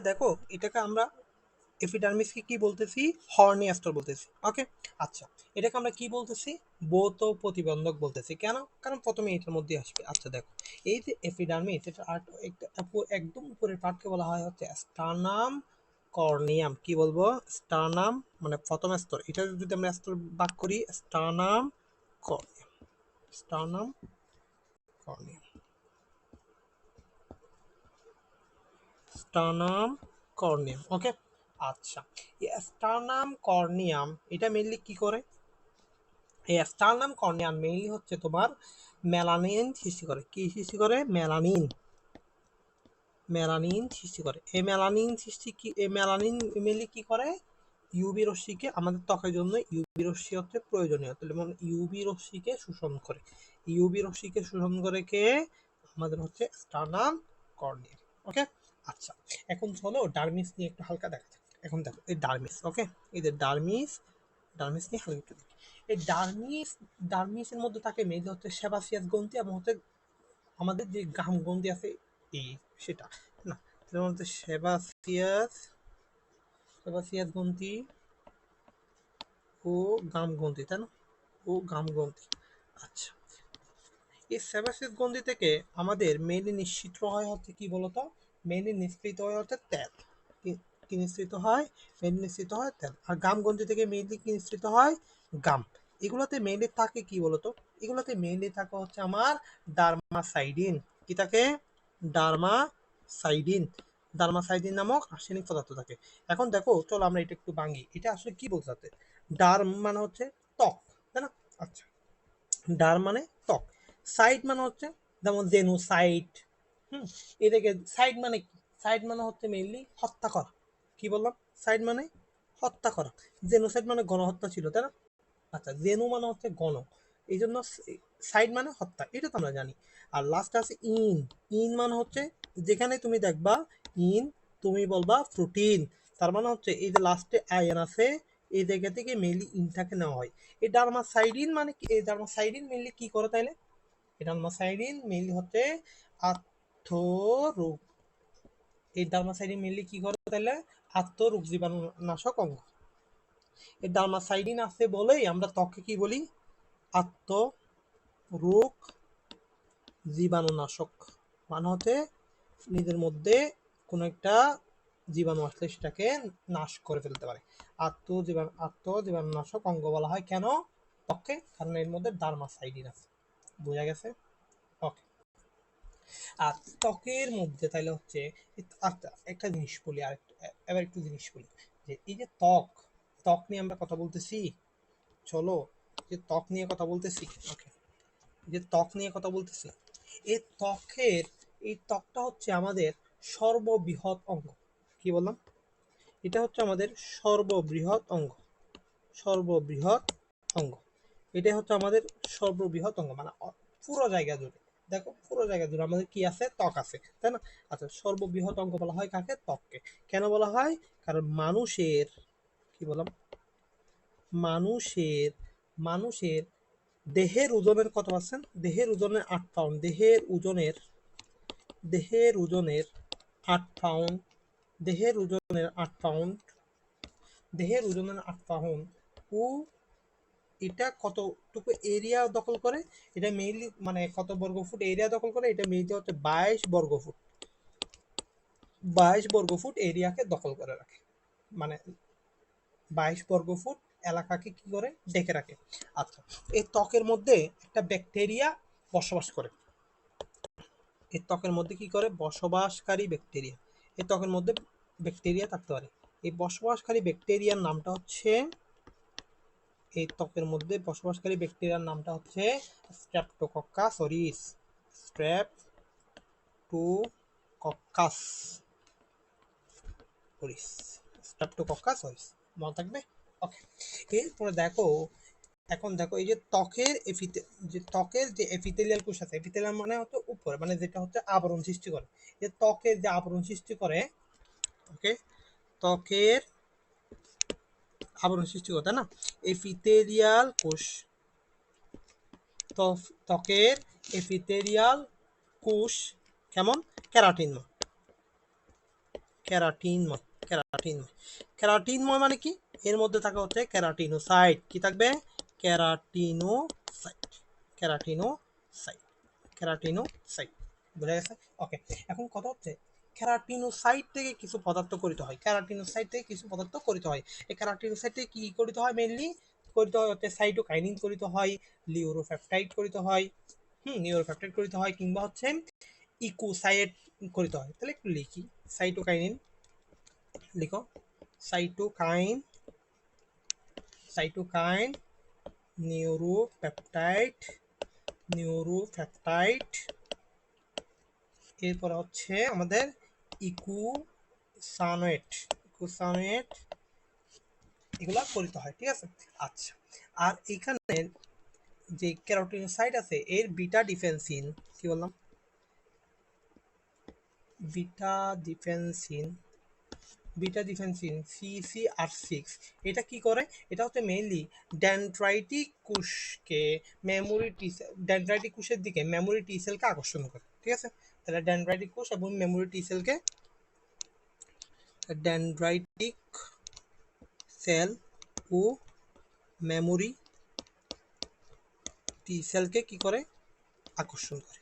দেখো, এটাকে আমরা এপিডার্মিসকে কি বলতেছি? হর্নি বলতেছি ওকে আচ্ছা এটাকে আমরা কি বলতেছি? বোত প্রতিবন্ধক বলতেছি, কেন? কারণ প্রথমে এটার মধ্যে আসবে। আচ্ছা দেখো, এই যে এপিডার্মিস এটা আর- একদম উপরের পার্টকে বলা হয় হচ্ছে স্টার্নাম কর্নিয়াম কি বলব? স্টার্নাম মানে প্রথম স্তর এটা যদি আমরা স্তর ভাগ করি stratum corneum stratum corneum stratum corneum, okay? আচ্ছা এই স্টার্নাম কর্নিয়াম, এটা মেনলি কি করে? এই স্টানাম কর্নিয়াম মেইনলি হচ্ছে তোমার মেলানিন সৃষ্টি করে। কি সৃষ্টি করে? মেলানিন। মেলানিন সৃষ্টি করে। এই মেলানিন সৃষ্টি কি, এই মেলানিন মেনলি কি করে? ইউবি রশ্মিকে, আমাদের ত্বকের জন্য ইউবি রশ্মি হচ্ছে প্রয়োজনীয়। যেমন ইউবি রশ্মিকে শোষণ করে। ইউবি রশ্মিকে শোষণ করে কে? আমাদের হচ্ছে স্টানাম কর্নিয়াম, ওকে? আচ্ছা এখন চলো ডার্মিস নিয়ে একটু হালকা দেখা যাক। এখন দেখো, এই ডার্মিস ওকে যে ডার্মিস ডার্মিস নিয়ে হালকা একটু দেখি। এই ডার্মিস, ডার্মিসের মধ্যে থাকে মেইনলি হচ্ছে সেবাসিয়াস গ্রন্থি এবং হচ্ছে আমাদের যে গাম গ্রন্থি আছে, এই সেটা, না? যেমন হচ্ছে সেবাসিয়াস সেবাসিয়াস গ্রন্থি ও গাম গ্রন্থি, তাই না? ও গাম গ্রন্থি আচ্ছা। এই সেবাসিয়াস গ্রন্থি থেকে আমাদের মেইনলি নিশ্চিত হয় হচ্ছে কি বলতো? মেইনলি নিষ্কৃত হয় হচ্ছে তেল কি- নিঃসৃত হয়? মেইনলি নিঃসৃত হয় তেল আর গাম থেকে মেইনলি কি নিঃসৃত হয়? গাম। এগুলোতে মেনলি থাকে কি বলতো? এগুলোতে মেইনলি থাকে হচ্ছে আমার ডার্মাসাইডিন। কি থাকে? ডার্মাসাইডিন। ডার্মাসাইডিন নামক রাসায়নিক পদার্থ থাকে। এখন দেখো, চলো আমরা এটা একটু ভাঙি। এটা আসলে কি বোঝাতে ডার্ম মানে হচ্ছে ত্বক, তাই না? আচ্ছা। ডার্ম মানে ত্বক। সাইড মানে হচ্ছে, যেমন জেনোসাইট সাইড মানে কি সাইড মানে হচ্ছে মেইনলি হত্যা করা। কি বললাম? সাইড মানে হত্যা করা। জেনোসাইড মানে গণহত্যা ছিল, তাই না? আচ্ছা মানে হচ্ছে গণ। এই জন্য সাইড মানে হত্যা, এটা তো আমরা জানি। আর লাস্ট আছে ইন। ইন মানে হচ্ছে যেখানে তুমি দেখবা, ইন তুমি বলবা প্রোটিন তার মানে হচ্ছে এই যে লাস্টে আয়ন আছে এই জায়গা থেকে মেইনলি ইনটাকে নেওয়া হয়। এই ডার্মাসাইডিন মানে কি? এই ডার্মাসাইডিন মেইনলি কি করে তাইলে? এই ডার্মাসাইডিন মেইনলি হচ্ছে আত্মরোগ এই ডার্মাসাইডিন মেইনলি কি করে তাইলে? আত্মরোগ জীবাণু নাশক অঙ্গ। এই ডার্মাসাইডিন আছে বলেই আমরা ত্বকে কি বলি? আত্মরোগ জীবাণুনাশক। মানে হচ্ছে নিজের মধ্যে কোনো একটা জীবাণু আসলে সেটাকে নাশ করে ফেলতে পারে। আত্ম জীবাণু, আত্ম জীবাণুনাশক অঙ্গ বলা হয় কেন? ওকে কারণ এর মধ্যে ডার্মাসাইডিন আছে। বোঝা গেছে? আর ত্বকের মধ্যে তাহলে হচ্ছে আচ্ছা একটা জিনিস বলি, আর এবার একটু জিনিস বলি, যে এই যে ত্বক ত্বক নিয়ে আমরা কথা বলতেছি, চলো, যে ত্বক নিয়ে কথা বলতেছি ওকে যে ত্বক নিয়ে কথা বলতেছি এই ত্বকের, এই ত্বকটা হচ্ছে আমাদের সর্ববৃহৎ অঙ্গ, কি বললাম? এটা হচ্ছে আমাদের সর্ববৃহৎ অঙ্গ সর্ববৃহৎ অঙ্গ এটা হচ্ছে আমাদের সর্ববৃহৎ অঙ্গ মানে পুরো জায়গা জুড়ে। দেখো, পুরো জায়গা জুড়ে আমাদের কি আছে? ত্বক আছে, তাই না? আচ্ছা সর্ববৃহৎ অঙ্গ বলা হয় কাকে? ত্বককে। কেন বলা হয়? কারণ মানুষের, কি বললাম? মানুষের মানুষের দেহের ওজনের কত পার্সেন্ট? দেহের ওজনের আট পাউন্ড। দেহের ওজনের দেহের ওজনের আট পাউন্ড। দেহের ওজনের আট পাউন্ড। দেহের ওজনের আট পাউন্ড। ও এটা কতটুকু এরিয়া দখল করে? এটা মেইনলি মানে কত বর্গ ফুট এরিয়া দখল করে? এটা মেইনলি হচ্ছে বাইশ বর্গ ফুট। বাইশ বর্গ ফুট এরিয়াকে দখল করে রাখে। মানে বাইশ বর্গ ফুট এলাকাকে কি করে? ডেকে রাখে। আচ্ছা এই ত্বকের মধ্যে একটা ব্যাকটেরিয়া বসবাস করে। এই ত্বকের মধ্যে কি করে? বসবাসকারী ব্যাকটেরিয়া এই ত্বকের মধ্যে ব্যাকটেরিয়া থাকতে পারে। এই বসবাসকারী ব্যাকটেরিয়ার নামটা হচ্ছে এই ত্বকের মধ্যে বসবাসকারী ব্যাকটেরিয়ার নামটা হচ্ছে streptococcus oralis streptococcus oralis streptococcus oralis মনে থাকবে? ওকে এরপরে দেখো, এখন দেখো এই যে ত্বকের এফিতে যে ত্বকের যে এপিথেলিয়াল কোষ আছে এপিথেলিয়াল মানে হচ্ছে উপরে মানে যেটা হচ্ছে আবরণ সৃষ্টি করে। যে ত্বকের যে আবরণ সৃষ্টি করে ওকে ত্বকের আবরণ সৃষ্টি করে, তাই না? এপিথেলিয়াল কোষ। ত্বকের এপিথেলিয়াল কোষ কেমন? ক্যারাটিন ক্যারাটিনময় ক্যারাটিনময়। ক্যারাটিনময় মানে কি? এর মধ্যে থাকা হচ্ছে ক্যারাটিনোসাইট। কি থাকবে? ক্যারাটিনোসাইট। ক্যারাটিনোসাইট। ক্যারাটিনোসাইট। বোঝা গেছে? ওকে এখন কথা হচ্ছে ক্যারাটিনোসাইট থেকে কিছু পদার্থ করিতে হয়। ক্যারাটিনোসাইট থেকে কিছু পদার্থ করিতে হয়। এই ক্যারাটিনোসাইট থেকে কি করিতে হয় মেইনলি করিতে হয় হচ্ছে সাইটোকাইনিন করিতে হয় লিউরোফ্যাপটাইড করিতে হয়, হুম নিউরোফ্যাপটাইড করিতে হয় কিংবা হচ্ছে ইকোসাইট করিতে হয়। তাহলে একটু লিখি। সাইটোকাইনিন লিখো। সাইটোকাইন সাইটোকাইন নিউরোপেপটাইড নিউরোপেপটাইড এরপর হচ্ছে আমাদের ইকুসানোয়েট ইকুসানোয়েট এগুলা করিতে হয়, ঠিক আছে? আচ্ছা আর এখানে যে ক্যারোটিনোসাইট আছে, এর বিটা ডিফেন্সিন, কি বললাম? Beta defensin beta defensin CC R six এটা কি করে? এটা হচ্ছে মেইনলি ড্যান্ড্রাইটিক কোষকে মেমোরি টি ড্যান্ড্রাইটিক কোষের দিকে মেমোরি টি সেলকে আকর্ষণ করে, ঠিক আছে? তাহলে ড্যান্ড্রাইটিক কোষ এবং মেমোরি টি সেলকে ড্যান্ড্রাইটিক সেল ও মেমোরি টি সেলকে কি করে? আকর্ষণ করে।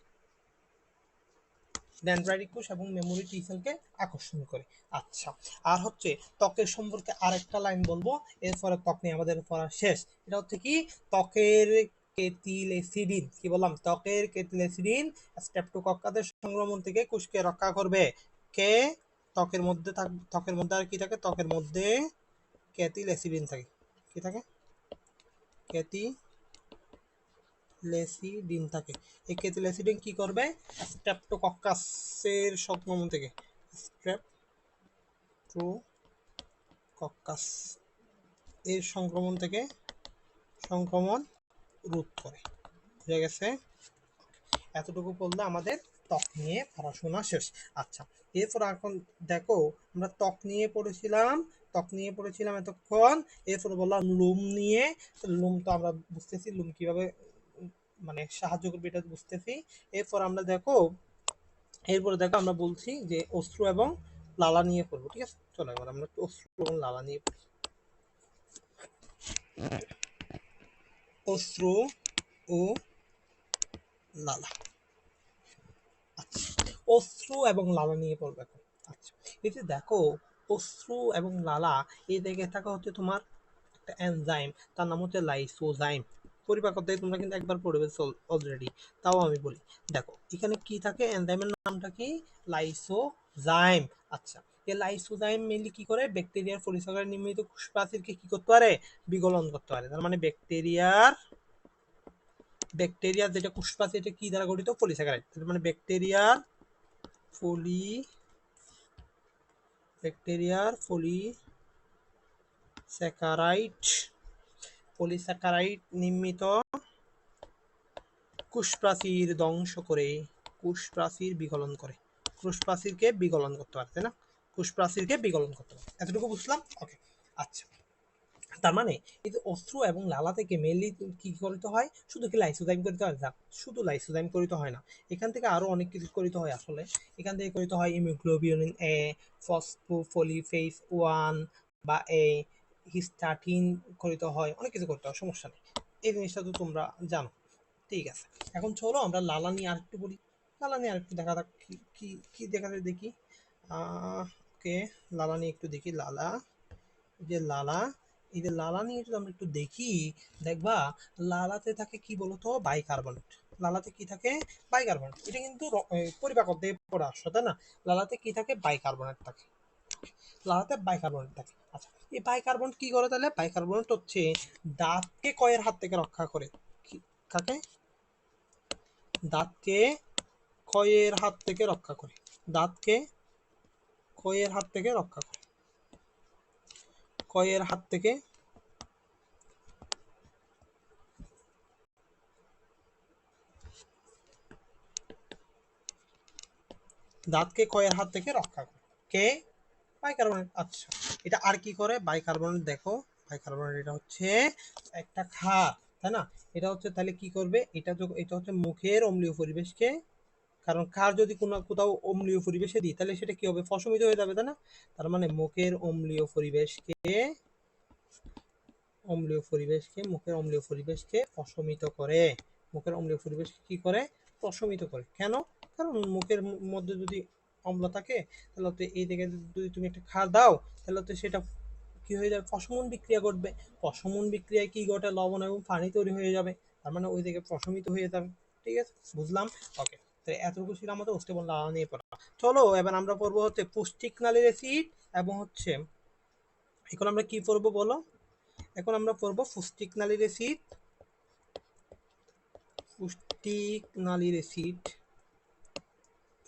ড্যান্ড্রাইটিক কোষ এবং মেমোরি টি সেলকে আকর্ষণ করে। আচ্ছা আর হচ্ছে ত্বকের সম্পর্কে আরেকটা লাইন বলব। এরপরে ত্বক নিয়ে আমাদের পড়া শেষ। এটা হচ্ছে কি? ত্বকের কেতিলেসিডিন, কি বললাম? ত্বকের কেতিলেসিডিন স্টেপটোকক্কাদের সংক্রমণ থেকে কোষকে রক্ষা করবে। কে? ত্বকের মধ্যে থাক, ত্বকের মধ্যে আর কি থাকে? ত্বকের মধ্যে ক্যাথিলেসিডিন থাকে। কি থাকে? ক্যাথি লেসিডিন থাকে। এই ক্যাথিলেসিডিন কি করবে? স্ট্রেপ্টোকক্কাসের সংক্রমণ থেকে। স্ট্রেপ্টোকক্কাস এর সংক্রমণ থেকে সংক্রমণ রোধ করে। বুঝা গেছে? এতটুকু পড়লে আমাদের ত্বক নিয়ে পড়াশোনা শেষ। আচ্ছা এরপর এখন দেখো, আমরা ত্বক নিয়ে পড়েছিলাম, ত্বক নিয়ে পড়েছিলাম এতক্ষণ, এরপর বললাম লুম নিয়ে লুম তো আমরা বুঝতেছি, লুম কীভাবে মানে সাহায্য করবে এটা বুঝতেছি। এরপর আমরা দেখো, এরপরে দেখো আমরা বলছি যে অস্ত্র এবং লালা নিয়ে পড়ব, ঠিক আছে? চলো এবার আমরা অস্ত্র এবং লালা নিয়ে পড়ি। অস্ত্র ও লালা। আচ্ছা অস্ত্র এবং লালা নিয়ে পড়বে এখন। আচ্ছা যে দেখো, অস্ত্র এবং লালা, এই জায়গায় থাকা হচ্ছে তোমার একটা এনজাইম তার নাম হচ্ছে লাইসোজাইম পরিপাক অধ্যায়ে তোমরা কিন্তু একবার পড়বে অলরেডি তাও আমি বলি। দেখো, এখানে কি থাকে? এনজাইমের নামটা কি? লাইসোজাইম আচ্ছা এই লাইসোজাইম মেনলি কি করে? ব্যাকটেরিয়ার পরিসংখ্যান নির্মিত কোষপ্রাচীরকে কি করতে পারে? বিগলন করতে পারে। তার মানে ব্যাকটেরিয়ার ব্যাকটেরিয়া যেটা কোষপ্রাচীর এটা কি দ্বারা গঠিত? পলিস্যাকারাইড তার মানে ব্যাকটেরিয়ার ফলি ব্যাকটেরিয়ার ফলি স্যাকারাইড পলিস্যাকারাইড নির্মিত কোষপ্রাচীর ধ্বংস করে কোষপ্রাচীর বিগলন করে। কোষপ্রাচীরকে বিগলন করতে পারে, তাই না? কোষপ্রাচীরকে বিগলন করতে পারে এতটুকু বুঝলাম? ওকে আচ্ছা। তার মানে এই যে অস্ত্র এবং লালা থেকে মেনলি কি করিতে হয়? শুধু কি লাইসোজাইম করিতে হয়? না, শুধু লাইসোজাইম করিতে হয় না। এখান থেকে আরও অনেক কিছু করিতে হয় আসলে। এখান থেকে করিতে হয় ইমিউগ্লোবিউলিন এ ফসফোফলিফেস ওয়ান বা এ হিস্টাটিন করিতে হয়, অনেক কিছু করতে হয়, সমস্যা নেই। এই জিনিসটা তো তোমরা জানো। ঠিক আছে। এখন চলো আমরা লালা নিয়ে আরেকটু বলি। লালা নিয়ে আরেকটু দেখা যাক কি কি দেখা দেখি। ওকে লালা নিয়ে একটু দেখি, লালা। যে লালা, এই যে লালা নিয়ে যদি আমরা একটু দেখি, দেখবা লালাতে থাকে কি বলতো? বাইকার্বনেট লালাতে কি থাকে? বাইকার্বনেট এটা কিন্তু পরিপাক অধ্যায়ে পড়া আসছে তাই না? লালাতে কি থাকে? বাইকার্বনেট থাকে। লালাতে বাইকার্বনেট থাকে। আচ্ছা এই বাইকার্বনেট কি করে তাহলে? বাইকার্বনেট হচ্ছে দাঁতকে কয়ের হাত থেকে রক্ষা করে। কাকে? দাঁতকে ক্ষয়ের হাত থেকে রক্ষা করে। দাঁতকে ক্ষয়ের হাত থেকে রক্ষা করে। ক্ষয়ের হাত থেকে দাঁতকে ক্ষয়ের হাত থেকে রক্ষা করে। কে? বাইকার্বনেট। আচ্ছা এটা আর কি করে? বাইকার্বনেট দেখো। বাইকার্বনেট এটা হচ্ছে একটা ক্ষার, তাই না? এটা হচ্ছে তাহলে কি করবে? এটা এটা হচ্ছে মুখের অম্লীয় পরিবেশকে কারণ ক্ষার যদি কোনো কোথাও অম্লীয় পরিবেশে দিই, তাহলে সেটা কি হবে? ফসমিত হয়ে যাবে, তাই না? তার মানে মুখের অম্লীয় পরিবেশকে অম্লীয় পরিবেশকে, মুখের অম্লীয় পরিবেশকে প্রশমিত করে। মুখের অম্লীয় পরিবেশকে কি করে? প্রশমিত করে। কেন? কারণ মুখের মধ্যে যদি অম্ল থাকে, তাহলে তো এই দিকে যদি তুমি একটা খার দাও, তাহলে তো সেটা কি হয়ে যাবে? প্রশমন বিক্রিয়া ঘটবে। প্রশমন বিক্রিয়ায় কি ঘটে? লবণ এবং পানি তৈরি হয়ে যাবে। তার মানে ওই দিকে প্রশমিত হয়ে যাবে। ঠিক আছে? বুঝলাম? ওকে তো এতটুকু ছিল আমাদের অস্টেবল নালা নিয়ে পড়া। চলো, এবার আমরা পড়ব হচ্ছে পুষ্টিক নালীর অ্যাসিড এবং হচ্ছে, এখন আমরা কি পড়ব বলো? এখন আমরা পড়ব পুষ্টিক নালীর অ্যাসিড পুষ্টিক নালীর অ্যাসিড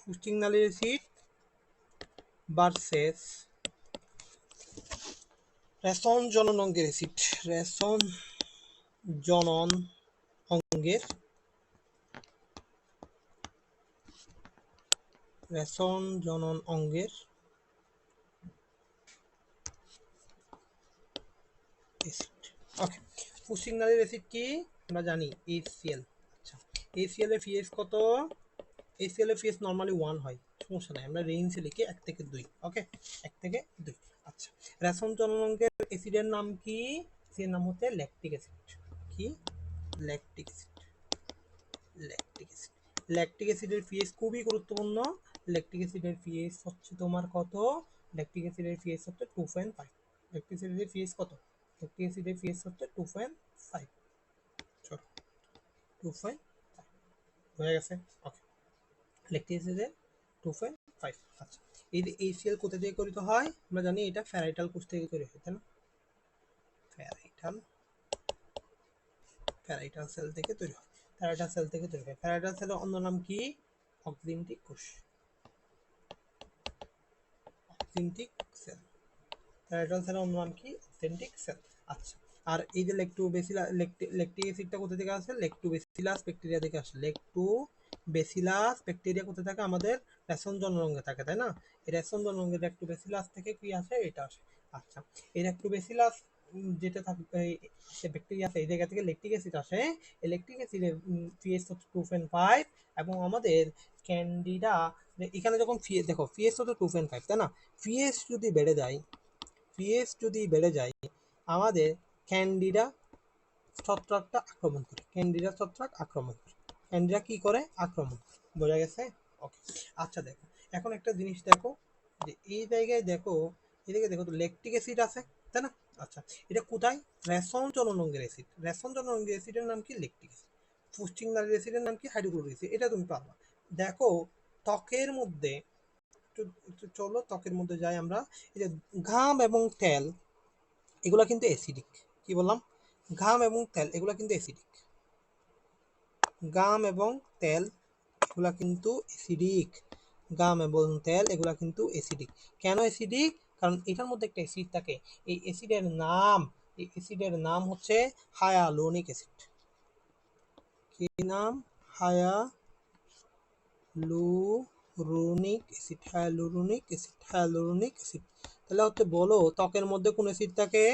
পুষ্টিক নালীর অ্যাসিড ভার্সেস রেশন জনন অঙ্গের অ্যাসিড রেশন জনন অঙ্গের রেশন জনন অঙ্গের ওকে পুষ্টিক নালীর অ্যাসিড কি? আমরা জানি HCl আচ্ছা HCl এর পিএইচ কত? HCl এর পিএইচ নরমালি 1 হয়, সমস্যা নাই, আমরা রেঞ্জে লিখি 1 থেকে 2 ওকে 1 থেকে 2 আচ্ছা। রেশন জননাঙ্গের অ্যাসিডের নাম কি? এর নাম হচ্ছে ল্যাকটিক অ্যাসিড কি? Lactic acid lactic acid lactic অ্যাসিডের পিএইচ খুবই গুরুত্বপূর্ণ। ল্যাকটিক অ্যাসিডের পিএইচ হচ্ছে তোমার কত? ল্যাকটিক অ্যাসিডের পিএইচ হচ্ছে 2.5 ল্যাকটিক অ্যাসিডের পিএইচ কত? ল্যাকটিক অ্যাসিডের পিএইচ হচ্ছে 2.5 চলো 2.5 হয়ে গেছে? ওকে ল্যাকটিক অ্যাসিডের 2.5 আচ্ছা এই যে ACl কোথা থেকে তৈরি হয়? আমরা জানি এটা ফ্যারাইটাল কোষ থেকে তৈরি হয়, তাই না? ফ্যারাইটাল ফ্যারাইটাল সেল থেকে তৈরি হয়। ফ্যারাইটাল সেল থেকে তৈরি হয়। ফ্যারাইটাল সেলের অন্য নাম কি? অক্সিনটিক কোষ। অক্সিনটিক সেল ফ্যারাইটাল সেলের অন্য নাম কি? অক্সিনটিক সেল আচ্ছা আর এই যে লেকটোবেসিলা ল্যাকটিক অ্যাসিডটা কোথা থেকে আসে? লেকটোবেসিলাস ব্যাকটেরিয়া থেকে আসে। লেকটোবেসিলাস ব্যাকটেরিয়া কোথা থেকে? আমাদের রেশন জনরঙ্গে থাকে তাই না? এই রেশন জনরঙ্গের ল্যাকটোবেসিলাস থেকে কি আসে? এটা আসে। আচ্ছা এই ল্যাকটোবেসিলাস উম, যেটা থাকে সে ব্যাকটেরিয়া আছে এই জায়গা থেকে ল্যাকটিক অ্যাসিড আসে। এই ল্যাকটিক অ্যাসিডের পিএইচ হচ্ছে টু পয়েন্ট ফাইভ এবং আমাদের ক্যান্ডিডা এখানে যখন ফিএ দেখো ফিএস তো টু পয়েন্ট ফাইভ তাই না? ফিএস যদি বেড়ে যায় ফিএস যদি বেড়ে যায়, আমাদের ক্যান্ডিডা ছত্রাকটা আক্রমণ করে ক্যান্ডিডা ছত্রাক আক্রমণ করে। ক্যান্ডিডা কী করে? আক্রমণ করে। বোঝা গেছে? ওকে আচ্ছা দেখো, এখন একটা জিনিস দেখো, যে এই জায়গায় দেখো জায়গায় দেখো তো ল্যাকটিক অ্যাসিড আছে, তাই না? আচ্ছা এটা কোথায়? রেশন জননঙ্গের অ্যাসিড রেশন জননঙ্গের অ্যাসিডের নাম কি? ল্যাকটিক অ্যাসিড পুষ্টিং নারীর অ্যাসিডের নাম কি? হাইড্রোক্লোরিক অ্যাসিড এটা তুমি পারবা। দেখো ত্বকের মধ্যে, একটু একটু চলো, ত্বকের মধ্যে যাই আমরা। এই যে ঘাম এবং তেল, এগুলা কিন্তু অ্যাসিডিক কি বললাম? ঘাম এবং তেল, এগুলা কিন্তু অ্যাসিডিক গাম এবং তেল, এগুলা কিন্তু অ্যাসিডিক গাম এবং তেল, এগুলা কিন্তু অ্যাসিডিক কেন অ্যাসিডিক কারণ এটার মধ্যে একটা অ্যাসিড থাকে। এই অ্যাসিডের নাম, এই অ্যাসিডের নাম হচ্ছে হায়ালোনিক অ্যাসিড কি নাম? Hyaluronic acid hyaluronic acid hyaluronic acid তাহলে হচ্ছে বলো, ত্বকের মধ্যে কোন অ্যাসিড থাকে?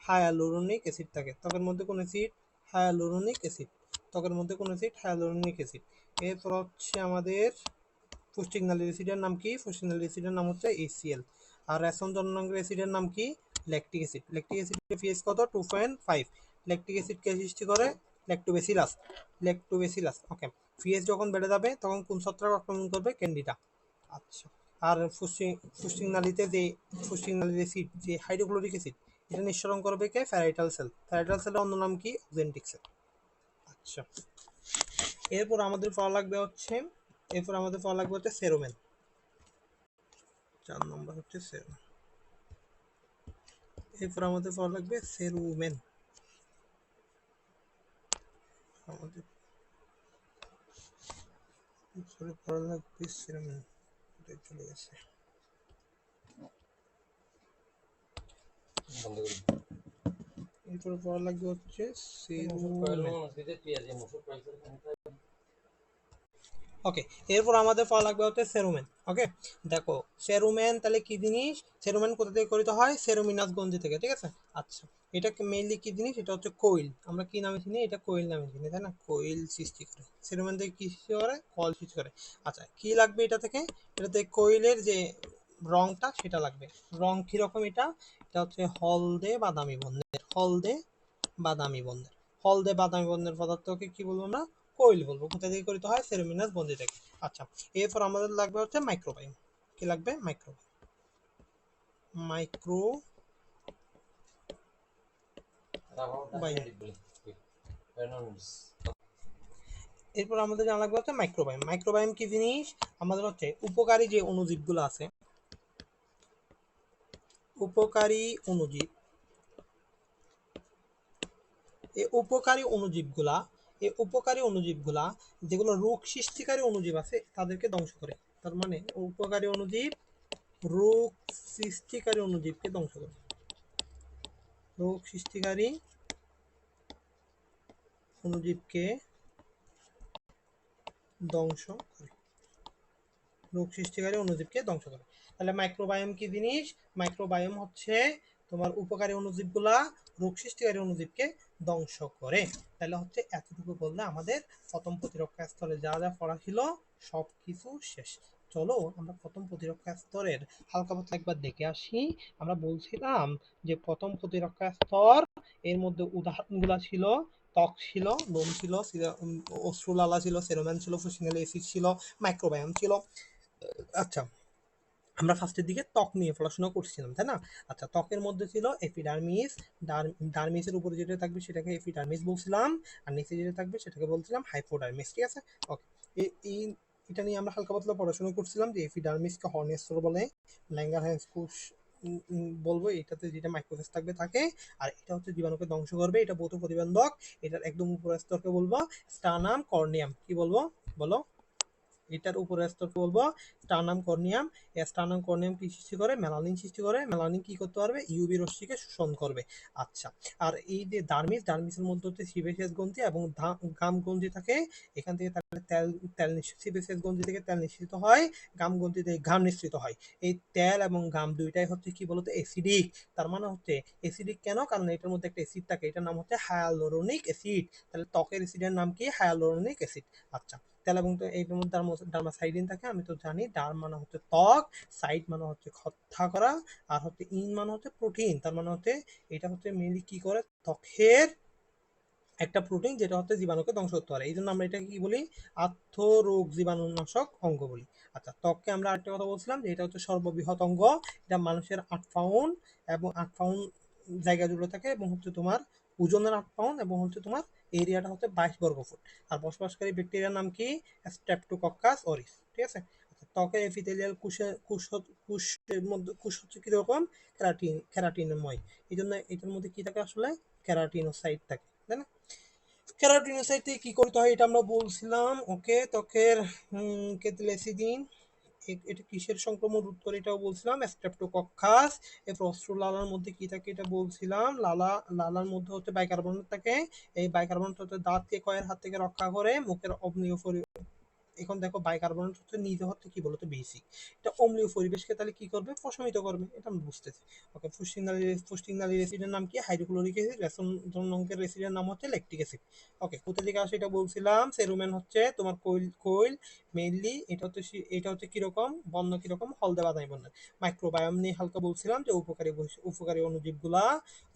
হায়ালুরোনিক অ্যাসিড থাকে। ত্বকের মধ্যে কোন অ্যাসিড হায়ালুরোনিক অ্যাসিড ত্বকের মধ্যে কোন অ্যাসিড হায়ালুরোনিক অ্যাসিড এরপর হচ্ছে আমাদের পুষ্টিক নালীর অ্যাসিডের নাম কি? পুষ্টিক নালীর অ্যাসিডের নাম হচ্ছে এসিএল আর রেশন জননাঙ্গের অ্যাসিডের নাম কি? ল্যাকটিক অ্যাসিড ল্যাকটিক অ্যাসিডের পিএইচ কত? Two point five lactic acid কে সৃষ্টি করে? ল্যাকটোবেসিলাস ল্যাকটোবেসিলাস ওকে পিএইচ যখন বেড়ে যাবে, তখন কোন ছত্রাক আক্রমণ করবে ক্যান্ডিডা আচ্ছা আর পুষ্টিং পুষ্টিং নালীতে যে পুষ্টিং নালীর অ্যাসিড যে হাইড্রোক্লোরিক অ্যাসিড এটা নিঃসরণ করবে কে? ফ্যারাইটাল সেল ফ্যারাইটাল সেলের অন্য নাম কি? অক্সেন্টিক সেল আচ্ছা এরপর আমাদের পাওয়া লাগবে হচ্ছে, এরপর আমাদের পাওয়া লাগবে হচ্ছে সেরোমেন। চার নম্বর হচ্ছে সেরোমেন। এরপর আমাদের পাওয়া লাগবে সেরুমেন। আমাদের এরপরে ভালো লাগবে সেরোমেন এটা চলে গেছে। এরপরে ভালো লাগবে হচ্ছে সেরুমেন ওকে এরপর আমাদের পাওয়া লাগবে হচ্ছে সেরোমেন ওকে দেখো সেরুমেন তাহলে কি জিনিস? সেরুমেন কোথা থেকে গঠিত হয়? সেরুমিনাস গঞ্জি থেকে, ঠিক আছে? আচ্ছা এটা মেইনলি কি জিনিস? এটা হচ্ছে কোইল আমরা কি নামে চিনি? এটা কোইল নামে চিনি, তাই না? কোইল সৃষ্টি করে। সেরুমেন থেকে কি সৃষ্টি করে? কল সৃষ্টি করে। আচ্ছা কি লাগবে এটা থেকে? এটা থেকে কোইলের যে রংটা, সেটা লাগবে। রং কীরকম এটা? এটা হচ্ছে হলদে বাদামি বর্ণের, হলদে বাদামি বর্ণের। হলদে বাদামি বর্ণের পদার্থকে কি বলব আমরা? কোইল বলব কোথা থেকে গঠিত হয়? সেরুমিনাস বন্ধি থেকে আচ্ছা এরপর আমাদের লাগবে হচ্ছে মাইক্রোবাইম কি লাগবে? মাইক্রো মাইক্রো এরপর আমাদের জানা লাগবে হচ্ছে মাইক্রোবাইম মাইক্রোবাইম কি জিনিস? আমাদের হচ্ছে উপকারী যে অণুজীবগুলো আছে, উপকারী অণুজীব। এই উপকারী অণুজীবগুলা এই উপকারী অণুজীবগুলা যেগুলো রোগ সৃষ্টিকারী অনুজীব আছে, তাদেরকে ধ্বংস করে। তার মানে উপকারী অনুজীব, রোগ সৃষ্টিকারী অনুজীবকে ধ্বংস করে। রোগ সৃষ্টিকারী অনুজীবকে ধ্বংস করে। রোগ সৃষ্টিকারী অনুজীবকে ধ্বংস করে। তাহলে মাইক্রোবায়োম কি জিনিস? মাইক্রোবায়োম হচ্ছে তোমার উপকারী অনুজীবগুলা, রোগ সৃষ্টিকারী অণুজীবকে ধ্বংস করে। তাহলে হচ্ছে এতটুকু বললে আমাদের প্রথম প্রতিরক্ষা স্তরে যা যা পড়া ছিল সব কিছু শেষ। চলো আমরা প্রথম প্রতিরক্ষা স্তরের হালকা পাতলা একবার দেখে আসি। আমরা বলছিলাম যে প্রথম প্রতিরক্ষা স্তর এর মধ্যে উদাহরণগুলো ছিল, ত্বক ছিল, লোম ছিল অশ্রুলালা ছিল, সেরোম্যান ছিল ফুসিনাল এসিড ছিল, মাইক্রোবায়াম ছিল। আচ্ছা আমরা ফার্স্টের দিকে ত্বক নিয়ে পড়াশোনা করছিলাম, তাই না? আচ্ছা ত্বকের মধ্যে ছিল এপিডার্মিস ডার্মিসের উপরে যেটা থাকবে সেটাকে এপিডার্মিস বলছিলাম, আর নিচে যেটা থাকবে সেটাকে বলছিলাম হাইপোডার্মিস ঠিক আছে? ওকে এই, এটা নিয়ে আমরা হালকা পাতলা পড়াশোনা করছিলাম যে এপিডার্মিসকে হর্নেস্টর বলে ল্যাঙ্গার হ্যান্স কোষ বলব এটাতে যেটা মাইক্রোফেস থাকবে থাকে আর এটা হচ্ছে জীবাণুকে ধ্বংস করবে, এটা ভৌত প্রতিবন্ধক, এটার একদম উপরের স্তরকে বলব স্টানাম কর্নিয়াম কি বলব? বলো। এটার উপরে স্তর বলব? Sternum corneum. স্টার্নাম কর্নিয়াম কি সৃষ্টি করে? মেলানিন সৃষ্টি করে। মেলানিন কি করতে পারবে? ইউভি রশ্মিকে শোষণ করবে। আচ্ছা আর এই যে ডার্মিস, ডার্মিসের মধ্যে হচ্ছে সিবেসিয়াস গ্রন্থি এবং গাম গ্রন্থি থাকে। এখান থেকে তাহলে তেল তেল সিবেসিয়াস গ্রন্থি থেকে তেল নিঃসৃত হয়, গাম গ্রন্থি থেকে ঘাম নিঃসৃত হয়। এই তেল এবং গাম দুইটাই হচ্ছে কি বলতো? অ্যাসিডিক। তার মানে হচ্ছে অ্যাসিডিক কেন? কারণ এটার মধ্যে একটা অ্যাসিড থাকে। এটার নাম হচ্ছে হায়ালোরনিক অ্যাসিড। তাহলে ত্বকের অ্যাসিডের নাম কি? Hyaluronic acid. আচ্ছা তেল এবং এটার মধ্যে ডার্মাসাইডিন থাকে, আমি তো জানি। ডার মানে হচ্ছে ত্বক, সাইড মানে হচ্ছে হত্যা করা, আর হচ্ছে ইন মানে হচ্ছে প্রোটিন। তার মানে হচ্ছে এটা হচ্ছে মেনলি কি করে? ত্বকের একটা প্রোটিন যেটা হচ্ছে জীবাণুকে ধ্বংস করতে পারে। এই জন্য আমরা এটাকে কি বলি? আত্মরোগ জীবাণুনাশক অঙ্গ বলি। আচ্ছা ত্বককে আমরা আরেকটা কথা বলছিলাম যে এটা হচ্ছে সর্ববৃহৎ অঙ্গ। এটা মানুষের আট পাউন্ড এবং আট পাউন্ড জায়গা জুড়ে থাকে এবং হচ্ছে তোমার ওজনের আট পাউন্ড এবং হচ্ছে তোমার এরিয়াটা হচ্ছে বাইশ বর্গফুট। আর বসবাসকারী ব্যাকটেরিয়ার নাম কি? স্ট্রেপ্টোকক্কাস অরিস ঠিক আছে? ত্বকের এপিথেলিয়াল কোষের কোষ কোষের মধ্যে কোষ হচ্ছে কীরকম? ক্যারাটিন, ক্যারাটিনময়। এই জন্য এটার মধ্যে কি থাকে আসলে? ক্যারাটিনোসাইট থাকে, তাই না? ক্যারাটিনোসাইট থেকে কী করতে হয়? এটা আমরা বলছিলাম, ওকে, ত্বকের কেতলেসিডিন এটা কিসের সংক্রমণ? রোধ করে এটাও বলছিলাম স্ট্রেপ্টোকক্কাস এরপর অস্ত্র লালার মধ্যে কি থাকে এটা বলছিলাম, লালা, লালার মধ্যে হচ্ছে বাইকার্বনেট থাকে, এই বাইকার্বনেট হচ্ছে দাঁতকে কয়ের হাত থেকে রক্ষা করে, মুখের অগ্নিয় এখন দেখো বাইকার্বনেট হচ্ছে নিজে হচ্ছে কি বলতো বেসিক এটা অম্লীয় পরিবেশকে তাহলে কি করবে? প্রশমিত করবে, এটা আমরা বুঝতেছি। ওকে ফুস্টিংনালি ফুস্টিংনালি রেসিডের নাম কি? হাইড্রোক্লোরিক অ্যাসিড রেসন অঙ্কের রেসিডের নাম হচ্ছে ল্যাকটিক অ্যাসিড ওকে কোথা থেকে আসে এটা বলছিলাম? সেরুমেন হচ্ছে তোমার কোইল কোইল মেইনলি এটা হচ্ছে এটা হচ্ছে কীরকম? বর্ণ কীরকম? হলদে বাদামি বর্ণ মাইক্রোবায়োম নিয়ে হালকা বলছিলাম যে উপকারী উপকারী অনুজীবগুলা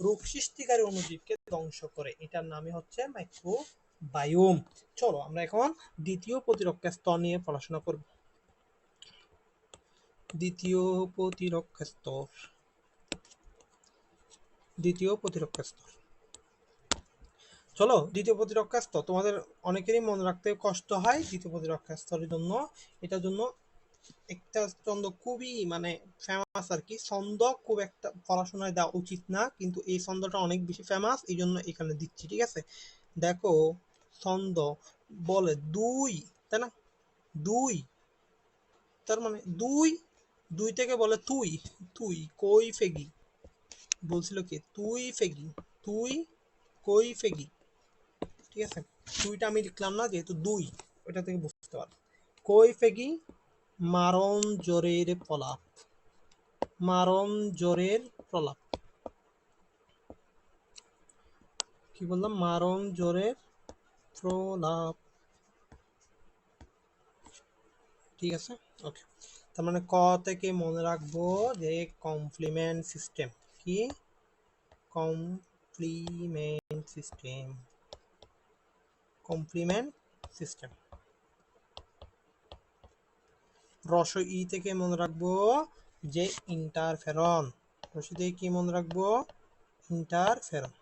রোগ সৃষ্টিকারী অনুজীবকে ধ্বংস করে। এটার নামই হচ্ছে মাইক্রো বায়োম। চলো, আমরা এখন দ্বিতীয় প্রতিরক্ষা স্তর নিয়ে পড়াশোনা করব। দ্বিতীয় প্রতিরক্ষা স্তর। দ্বিতীয় প্রতিরক্ষা স্তর। চলো, দ্বিতীয় প্রতিরক্ষা স্তর। তোমাদের অনেকেরই মনে রাখতে কষ্ট হয় দ্বিতীয় প্রতিরক্ষা স্তরের জন্য। এটার জন্য একটা ছন্দ খুবই মানে ফেমাস আর কি। ছন্দ খুব একটা পড়াশোনায় দেওয়া উচিত না, কিন্তু এই ছন্দটা অনেক বেশি ফেমাস এই জন্য এখানে দিচ্ছি, ঠিক আছে? দেখো ছন্দ বলে দুই, তাই না? দুই, তার মানে দুই দুই থেকে বলে তুই তুই, কই ফেগি? বলছিল কি? তুই ফেগি, তুই, কই ফেগি? ঠিক আছে? তুইটা আমি লিখলাম না, যেহেতু দুই, ওইটা থেকে বুঝতে পারো কই ফেগি? মারণ জোরের প্রলাপ। মারণ জোরের প্রলাপ। কি বললাম? মারণ জ্বরের প্রলাপ ঠিক আছে? ওকে তার মানে ক থেকে মনে রাখব যে কমপ্লিমেন্ট সিস্টেম কি? কমপ্লিমেন্ট সিস্টেম কমপ্লিমেন্ট সিস্টেম রস ই থেকে মনে রাখব যে ইন্টারফেরন রস থেকে কি মনে রাখব? ইন্টারফেরন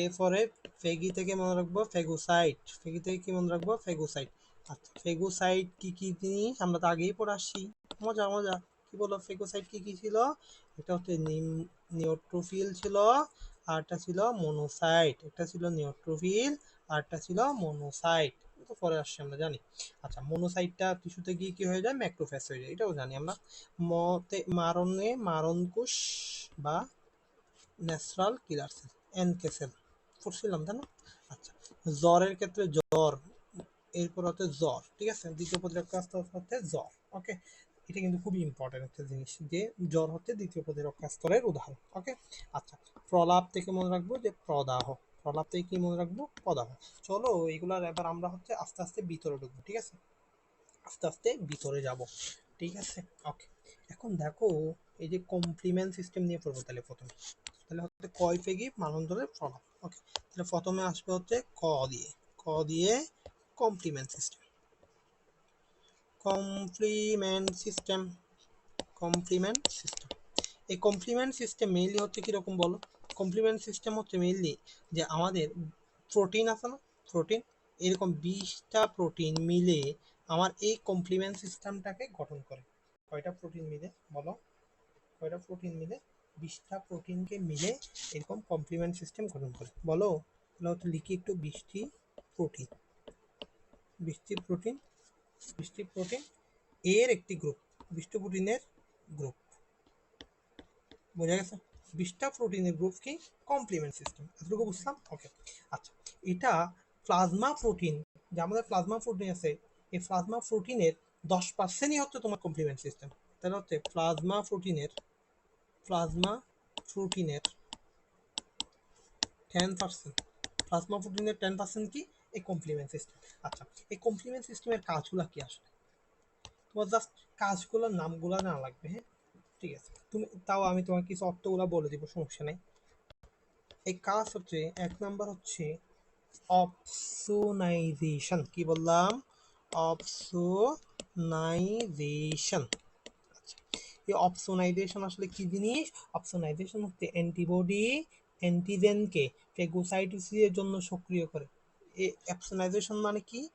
এরপরে ফেগি থেকে মনে রাখব ফেগোসাইট ফেগি থেকে কি মনে রাখব? ফেগোসাইট আচ্ছা ফেগোসাইট কি কি জিনিস? আমরা তো আগেই পড়ে আসছি। মজা মজা। কি বলো ফেগোসাইট কি কি ছিল? এটা হচ্ছে নিওট্রোফিল ছিল আরটা ছিল মনোসাইট একটা ছিল নিওট্রোফিল আরটা ছিল মনোসাইট তো পরে আসছে আমরা, জানি। আচ্ছা মনোসাইটটা টিস্যুতে গিয়ে কি হয়ে যায়? ম্যাক্রোফেস হয়ে যায়। এটাও জানি আমরা। মতে, মারণে মারণকোষ বা natural killer cell NK cell পড়ছিলাম, তাই না? আচ্ছা জ্বরের ক্ষেত্রে জ্বর, এরপর হচ্ছে জ্বর, ঠিক আছে? দ্বিতীয় প্রতিরক্ষা স্তর হচ্ছে জ্বর ওকে এটা কিন্তু খুবই ইম্পর্টেন্ট একটা জিনিস যে জ্বর হচ্ছে দ্বিতীয় প্রতিরক্ষা স্তরের উদাহরণ ওকে আচ্ছা প্রলাপ থেকে মনে রাখব যে প্রদাহ, প্রলাপ থেকে কি মনে রাখব? প্রদাহ। চলো, এইগুলার এবার আমরা হচ্ছে আস্তে আস্তে ভিতরে ঢুকবো, ঠিক আছে? আস্তে আস্তে ভিতরে যাব, ঠিক আছে? ওকে এখন দেখো, এই যে কমপ্লিমেন্ট সিস্টেম নিয়ে পড়ব তাহলে প্রথমে। তাহলে হচ্ছে কয় পেগি মানন্দরের প্রলাপ ওকে তাহলে প্রথমে আসবে হচ্ছে ক দিয়ে। ক দিয়ে complement system complement system complement system এই কমপ্লিমেন্ট সিস্টেম মেইনলি হচ্ছে কীরকম বলো? কমপ্লিমেন্ট সিস্টেম হচ্ছে মেইনলি যে আমাদের প্রোটিন আছে না? প্রোটিন এরকম বিশটা প্রোটিন মিলে আমার এই কমপ্লিমেন্ট সিস্টেমটাকে গঠন করে। কয়টা প্রোটিন মিলে বলো? কয়টা প্রোটিন মিলে? বিশটা প্রোটিনকে মিলে এরকম কমপ্লিমেন্ট সিস্টেম গঠন করে। বলো তাহলে লিখি একটু বিশটি প্রোটিন। বিশটি প্রোটিন বিশটি প্রোটিন এর একটি গ্রুপ বিশটি প্রোটিনের গ্রুপ বোঝা গেছে? বিশটা প্রোটিনের গ্রুপ কি? কমপ্লিমেন্ট সিস্টেম এতটুকু বুঝলাম? ওকে আচ্ছা এটা প্লাজমা প্রোটিন যে আমাদের প্লাজমা প্রোটিন আছে, এই প্লাজমা প্রোটিনের দশ পার্সেন্টই হচ্ছে তোমার কমপ্লিমেন্ট সিস্টেম তাহলে হচ্ছে প্লাজমা প্রোটিনের প্লাজমা প্রোটিনের টেন পার্সেন্ট প্লাজমা প্রোটিনের টেন পার্সেন্ট কি? এই কমপ্লিমেন্ট সিস্টেম আচ্ছা এই কমপ্লিমেন্ট সিস্টেমের কাজগুলো কি আসলে? তোমার জাস্ট কাজগুলোর নামগুলো না লাগবে হ্যাঁ? ঠিক আছে। তুমি, তাও আমি তোমাকে কিছু অর্থগুলো বলে দিব, সমস্যা নেই। এই কাজ হচ্ছে, এক নাম্বার হচ্ছে অপসোনাইজেশন কি বললাম? অপসোনাইজেশন অপসোনাইজেশন আসলে কি জিনিস? অপসোনাইজেশন হচ্ছে অ্যান্টিবডি অ্যান্টিজেনকে ফেগোসাইটোসিসের জন্য সক্রিয় করে। এই অপসোনাইজেশন মানে কি?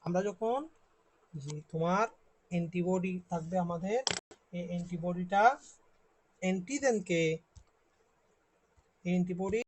আমরা যখন যে তোমার অ্যান্টিবডি থাকবে আমাদের, এই অ্যান্টিবডিটা অ্যান্টিজেনকে অ্যান্টিবডি